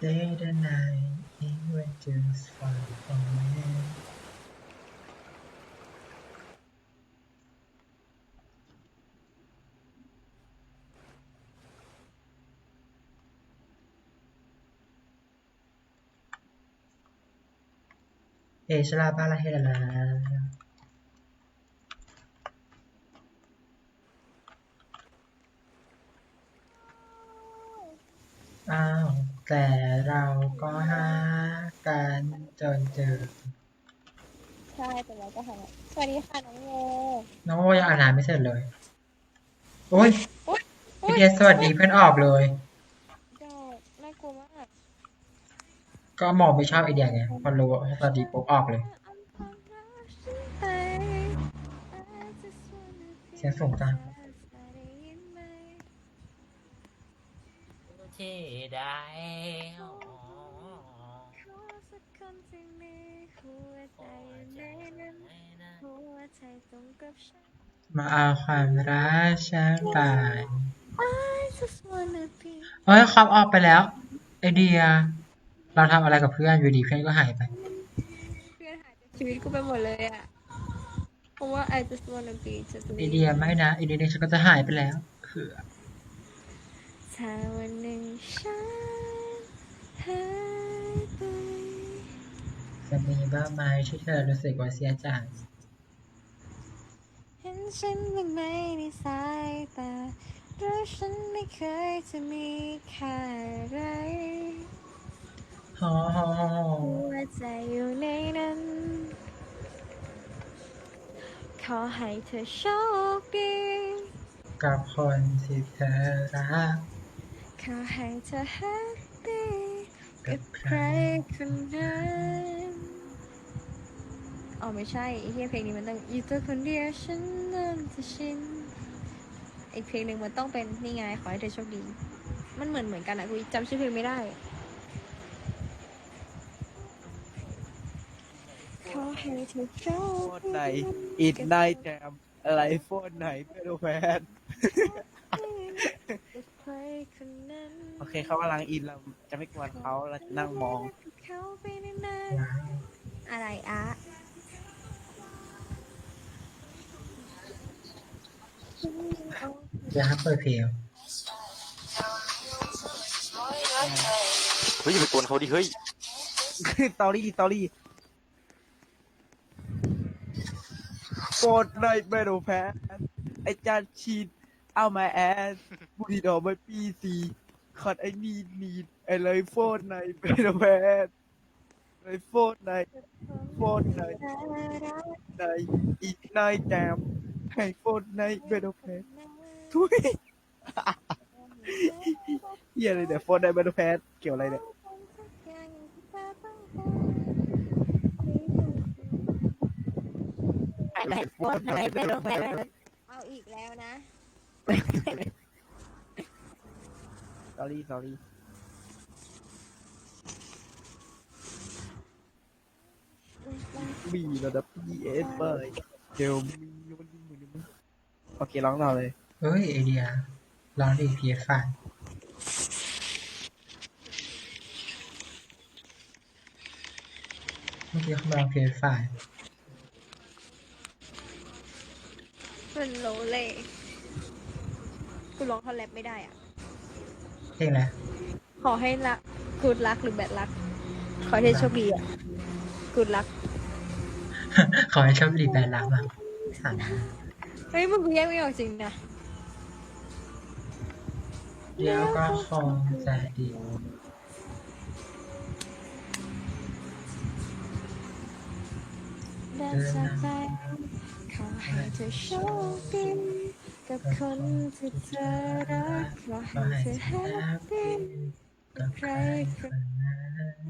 Stay the night even just far away เอชลา บาลาเฮลาลาอ้าวแต่เราก็หากันจนเจอ ใช่แต่เราก็หาสวัสดีค่ะน้องโมน้องโอยังอ่านอ่านไม่เสร็จเลยโอ้ยอุ๊ยพี่เดียสวัสดีเพื่อนออกเลย เจ้าน่ากลัวมากก็มองไม่ชอบไอเดียไงพอรู้ว่าสวัสดีปุ๊บออกเลย เสียงสูงจัง ที่ได้มาเอาความรักฉันไปเฮ้ยคอมออกไปแล้ว ไอเดีย เราทำอะไรกับเพื่อนอยู่ดีเพื่อนก็หายไป เพื่อนหายจากชีวิตกูไปหมดเลยอะ เพราะว่า I just wanna be just ไอ me เดียไม่นะไอเดียฉันก็จะหายไปแล้วเผื่อ ถ้าวันหนึ่งฉันหายไปจะมีบ้างไหมที่เธอรู้สึกว่าเสียใจเห็นฉันบ้างไหมในสายตาหรือฉันไม่เคยจะมีค่าอะไรฮอฮอฮอหัวใจอยู่ในนั้น ขอให้เธอโชคดี กับคนที่เธอรัก ขอให้เธอแฮปปี้กับใครคนนั้นอ๋อไม่ใช่ไอ้เฮียเพลงนี้มันต้องอยู่ตัวคนเดียวฉันเริ่มจะชินอีกเพลงหนึ่งมันต้องเป็นนี่ไงขอให้เธอโชคดี มันเหมือนเหมือนกันอะกูจำชื่อเพลงไม่ได้ขอให้เธอโชโฟคนไหนดีอินได้แจมอะไรโฟนไหนไม่รู้แฟน กับใครคนนั้นโอเคเขากำลังอินเราจะไม่กวนเขาเราจะนั่งมอง เขาไปนานๆอะไรอะจะให้เปิดเพลงเฮ้ยอย่าไปกวนเขาดิเฮ้ยตอรี่ตอรี่โฟนไหนไม่รู้แฟนไอจานชีดเอามาแอน บุรีดอกไม่ปีสีคอดไอ้นีดนีดไอเลยโฟนไหนไม่รู้แฟนเลยโฟนไหนโฟนไหนไหนอีกนายแจมให้โฟนไหนไม่รู้แฟนทุยเฮียอะไรเนี่ยโฟนไดบันแพทเกี่ยวอะไรเนี่ยเอาอีกแล้วนะ sorry sorry มีระดับ PS ไปเดี๋ยวมีมันมีมือนึงโอเคร้องต่อเลยเฮ้ยไอเดียลองดิเพียฟันเมื่อกี้เขาลองเพียฟันมันโลเล่กูร้องท่อนแรปไม่ได้อะ เพลงอะไรขอให้รักกูดรักหรือแบดรัก ขอให้เธอโชคดีอะกูดรัก ขอให้ชอบรีแบรนด์รักมาสั่นเฮ้ยมึงกูแยกไม่ออกจริงนะเดี๋ยวก็คงจะดีเดินจากไปขอให้เธอโชคดี กับคนที่เธอรักขอขอให้เธอแฮปปี้กับใครคนนั้น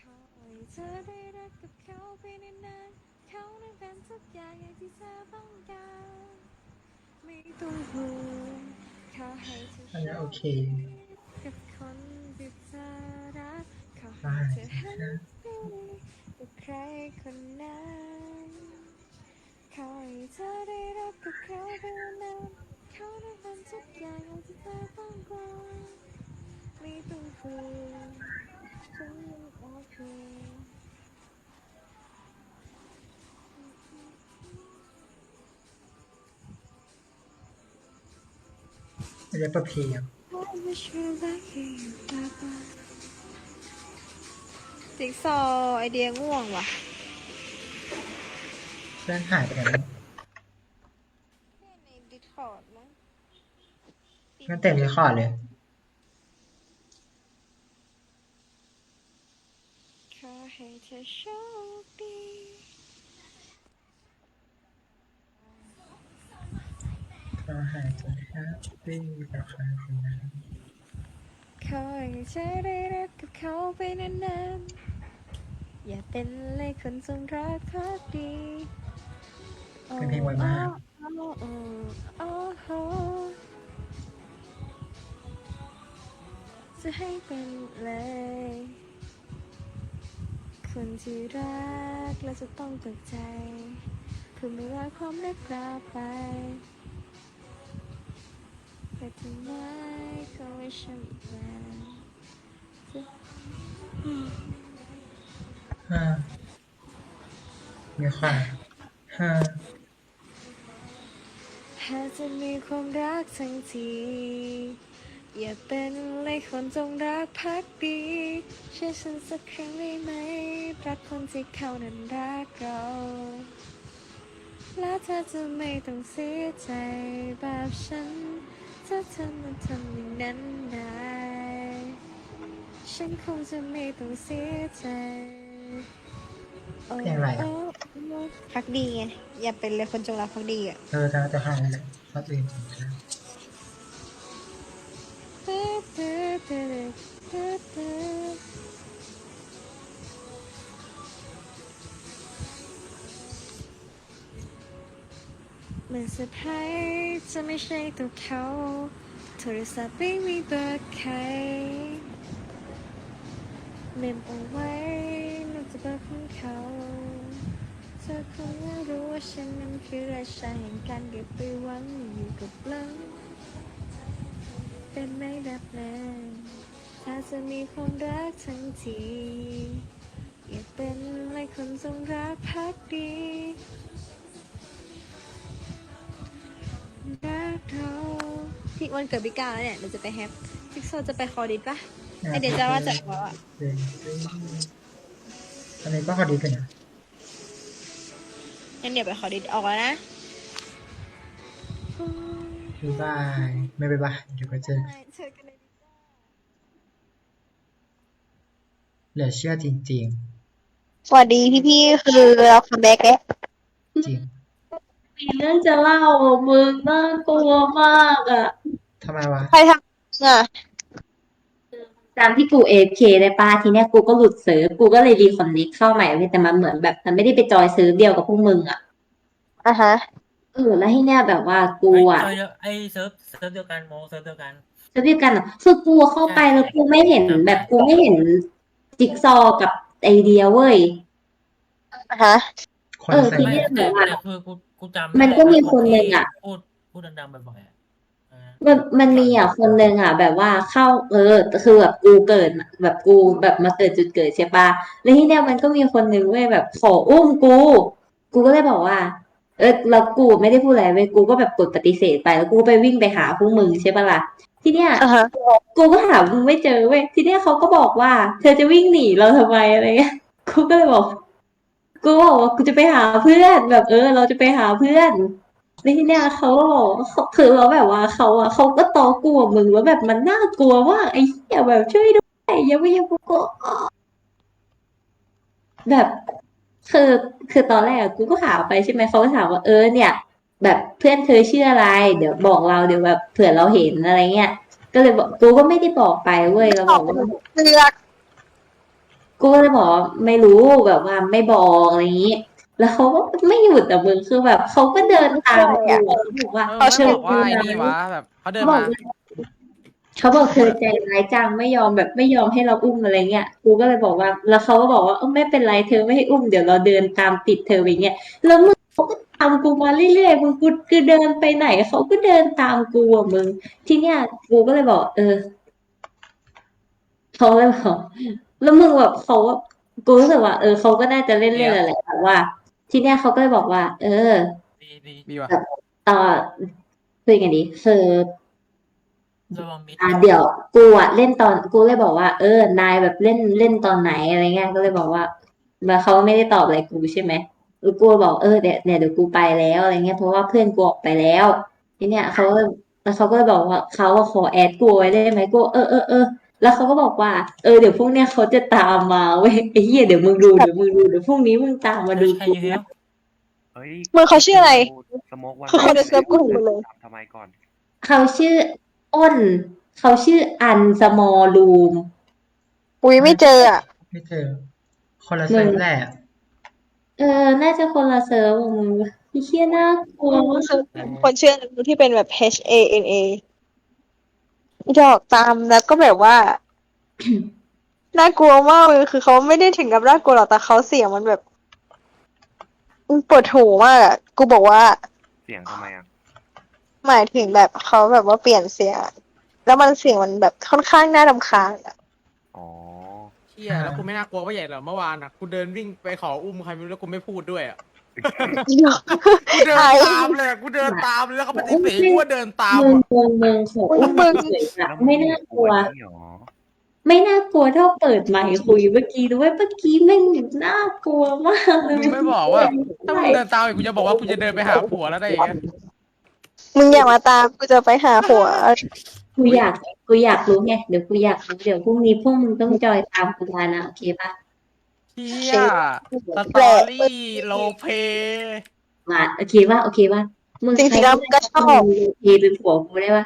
ขอให้เธอได้รักกับเขาไปนานๆเขานั้นเป็นทุกอย่างอย่างที่เธอต้องการไม่ต้องห่วงขอให้เธออันนี้โอเคกับคนที่เธอรักขอขอให้เธอแฮปปี้กับใครคนนั้น เขาให้เธอได้รับกับเขาเท่นั้นเขาได้ทำทุกอย่างที่เธอต้องการไม่ต้องคุยฉันยังโอเคอะไรประเพีย wish you back here ติ๊กซอไอเดียง่วงว่ะ พื่อนหายไปไหนแล้วในดิสคอร์ดมั้งเพื่อนเต็มรีคอร์ดเลย ขอให้เธอโชคดีก็หายใจแฮปปี้กับใครคนนั้นขอให้เธอได้รักกับเขาไปนานๆ อย่าเป็นเลยคนจงรักพักดี เป็นเพลงไวมากโอ้โอ้โอ้โอ้จะให้เป็นเลย คนที่รักและจะต้องตกใจคือไม่ว่าความรักลาไปแต่ทำไมเขาไม่ฉันอีกแล้วห้ามีความห้า หากจะมีความรักทั้งที อย่าเป็นเลยคนจงรักพักดีเชื่อฉันสักครั้งได้ไหม รักคนที่เขานั้นรักเรา และเธอจะไม่ต้องเสียใจแบบฉัน ถ้าเธอมาทำอย่างนั้นได้ฉันคงจะไม่ต้องเสียใจโเพลงอะไรอะโอ้ พักดีไงอย่าเป็นเลยคนจงรักพักดีอะเออจะจะหายเลยเพราะตัวเองผมนะเหมือนเซอร์ไพรส์จะไม่ใช่ตัวเขาโทรศัพท์ไม่มีเบอร์ใครเมมเอาไว้น่าจะเบอร์ของเขาเธอคงไม่รู้ว่าฉันนั้นคือราชาแห่งการเก็บไปหวังอยู่กับเลิงเป็นไม่แบบนั้นถ้าจะมีความรักทั้งทีอย่าเป็นเลยคนจงรักพักดีรักเราพี่วันเกิดพี่ก้าวแล้วเนี่ยเดี๋ยวจะไปแฮปจิ๊กโซจะไปคอดิสปะไอเดี๋ยวจะว่าจะบอกอะเดินอันนี้ก็พอดีกันนะ งั้นเดี๋ยวไปคอดิสออกแล้วนะบ๊ายบายไม่บ๊ายบายเดี๋ยวก็เจอกันเจอกันในดิสเหลือเชื่อจริง สวัสดีพี่พี่ๆคือเราคัมแบ็กแล้วๆ จริงมีเรื่องจะเล่าอะมึงน่ากลัวมากอะทำไมวะใครทำอะ ตามที่กูเอฟเคได้ป้าทีเนี้ยกูก็หลุดเซิร์ฟกูก็เลยรีคอนเนคเข้าใหม่เว้ยแต่มันเหมือนแบบ มันไม่ได้ไปจอยเซิร์ฟเดียวกับพวกมึงอะอะฮะเออแล้วที่เนี้ยแบบว่ากูอะเอ้ยเดี๋ยวไอ้เซิร์ฟเซิร์ฟเดียวกันโมเซิร์ฟเดียวกันเซิร์ฟเดียวกันอะคือกูเข้าไปแล้วกูไม่เห็นแบบกูไม่เห็นจิ๊กซอว์กับไอเดียเว้ยอะฮะคนเออใส่ทีไม่นี้แต่แต่คือกูกูจำมันก็มีคนหนึ่งอะพูดพูดดังๆบ่อยๆอะเออ มันมันมีอะคนหนึ่งอะ แบบว่าเข้าเออคือแบบกูเกิดแบบกูแบบมาเกิดจุดเกิดใช่ปะแล้วที่เนี้ยมันก็มีคนหนึ่งเว้ยแบบขออุ้มกู กูก็เลยบอกว่า เออแล้วกูไม่ได้พูดอะไรเว้ยกูก็แบบกดปฏิเสธไปแล้วกูก็ไปวิ่งไปหาพวกมึงใช่ปะล่ะทีเนี้ยอะฮะกูก็หามึงไม่เจอเว้ยทีเนี้ยเขาก็บอกว่า เธอจะวิ่งหนีเราทำไมอะไรเงี้ยกูก็เลยบอกกูบอกว่ากูจะไปหาเพื่อนแบบเออ เราจะไปหาเพื่อน แล้วทีเนี้ยเขาก็บอกว่าเขาคือเราแบบว่าเขาอะเขาก็ตอกลัวมึงแล้วแบบมันน่ากลัวมาไอ้เหี้ยแบบช่วยด้วยอย่าไปอย่าไปกลัวแบบคือคือตอนแรกกูก็หามไปใช่ไหมเขาก็ถามว่าเออเนี่ย แบบเพื่อนเธอชื่ออะไร เดี๋ยวบอกเราเดี๋ยวแบบเผื่อเราเห็นอะไรเงี้ยก็เลยบอกกูก็ไม่ได้บอกไปเว้ยเราบอกว่าเลือกกูก็เลยบอกไม่รู้แบบว่าไม่บอกอะไรอย่างนี้ แล้วเขาก็ไม่หยุดแต่มึงคือแบบเขาก็เดินตามกูอะเขาบอกว่าเออเขาไม่เชิญบอกว่าไอ้นี่วะแบบเขาเดินเขาบอมากว่าเขาบอกเธอใจร้ายจังไม่ยอมแบบไม่ยอมให้เราอุ้มอะไรเงี้ยกูก็เลยบอกว่า แล้วเขาก็บอกว่าเออไม่เป็นไรเธอไม่ให้อุ้มเดี๋ยวเราเดินตามติดเธอไปเงี้ยแล้วมึงเขาก็ตามกูมาเรื่อยๆมึงกูคือเดินไปไหนเขาก็เดินตามกูอะมึง ทีเนี้ยกูก็เลยบอก เออเขาเลยบอกแล้วมึงแบบเขาว่ากูรู้สึกว่าเออเขาก็น่าจะเล่นเล่นอะไรแต่ว่า ทีเนี้ยเขาก็เลยบอกว่า เออ ดีดีมีวะต่อคือไงดีคือระวังมิดอะเดี๋ยวกูอะเล่นตอนกูเลยบอกว่า เออนายแบบเล่นเล่นตอนไหนอะไรเงี้ยก็เลยบอกว่ามาเขาไม่ได้ตอบอะไรกูใช่ไหมเออกูบอกเออเดี๋ยวเนี่ยเดี๋ยวกูไปแล้วอะไรเงี้ยเพราะว่าเพื่อนกูออกไปแล้วทีเนี้ยเขาก็แล้วเขาก็เลยบอกว่าเขาอะขอแอดกูไว้ได้ไหมกูเออเออเออ แล้วเขาก็บอกว่า เออเดี๋ยวพรุ่งเนี้ยเขาจะตามมาเว้ยไอ้เหี้ยเดี๋ยวมึงดูเดี๋ยวมึงดูเดี๋ยวพรุ่งนี้มึงตามมาดูใครกูเยอะเฮ้ยมึงเขาชื่ออะไรสโมกวันคือคนในเซิร์ฟกูเห็นหมดเลยถามทำไมก่อน เขาชื่ออ้น เขาชื่ออันสมอลรูมอุ้ยไม่เจออะไม่เจอ คนละเซิร์ฟแหละเออ น่าจะคนละเซิร์ฟอะมึงไอ้เหี้ยน่ากลัวมากคนเชื่อที่เป็นแบบ H A N A หยอกตามแล้วก็แบบว่า น่ากลัวมากเลยคือเขาไม่ได้ถึงกับน่ากลัวหรอกแต่เขาเสียงมันแบบมันปวดหูมากอะกูบอกว่า เสียงทำไมอะหมายถึงแบบเขาแบบว่าเปลี่ยนเสียงอะแล้วมันเสียงมันแบบค่อนข้างน่ารำคาญอะอ๋อเชี่ยแล้วกูไม่น่ากลัวว่าใหญ่เหรอเมื่อวานอะกูเดินวิ่งไปขออุ้มใครไม่รู้แล้วกูไม่พูดด้วยอะ กูเดินไอ้ตามเลยอะกูเดินตามเลยแล้วเขาปฏิเสธกูว่าเดินตามเมืองอะเมืองเมืองของอุ้มมึงเฉยๆอะแล้วไม่น่ากลัวนี่หรอไม่น่ากลัวเท่าเปิดไมค์คุยเมื่อกี้ด้วยเมื่อกี้แม่งน่ากลัวมากเลยมึงไม่บอกว่าถ้ามึงเดินตามอีกกูจะบอกว่ากูจะเดินไปหาผัวแล้วได้ยังไงมึงอย่ามาตามกูจะไปหาผัวกูอยากกูอยากรู้ไงเดี๋ยวกูอยากรู้เดี๋ยวพรุ่งนี้พวกมึงต้องจอยตามกูมานะโอเคปะ เชี่ยสตอรี่โลเพมาโอเคปะโอเคปะมึงจริงๆแล้วมึงก็ชอบมึงโอเคเป็นผัวกูได้ปะ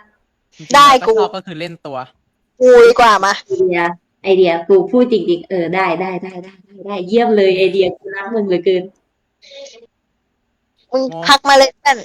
ได้กู ชอบก็คือเล่นตัว กูดีกว่ามา ไอเดียไอเดียกูพูดจริงๆเออได้ได้ได้ได้ได้ได้เยี่ยมเลยไอเดียกูรักมึงเหลือเกิน มึงทักมาเลยเพื่อน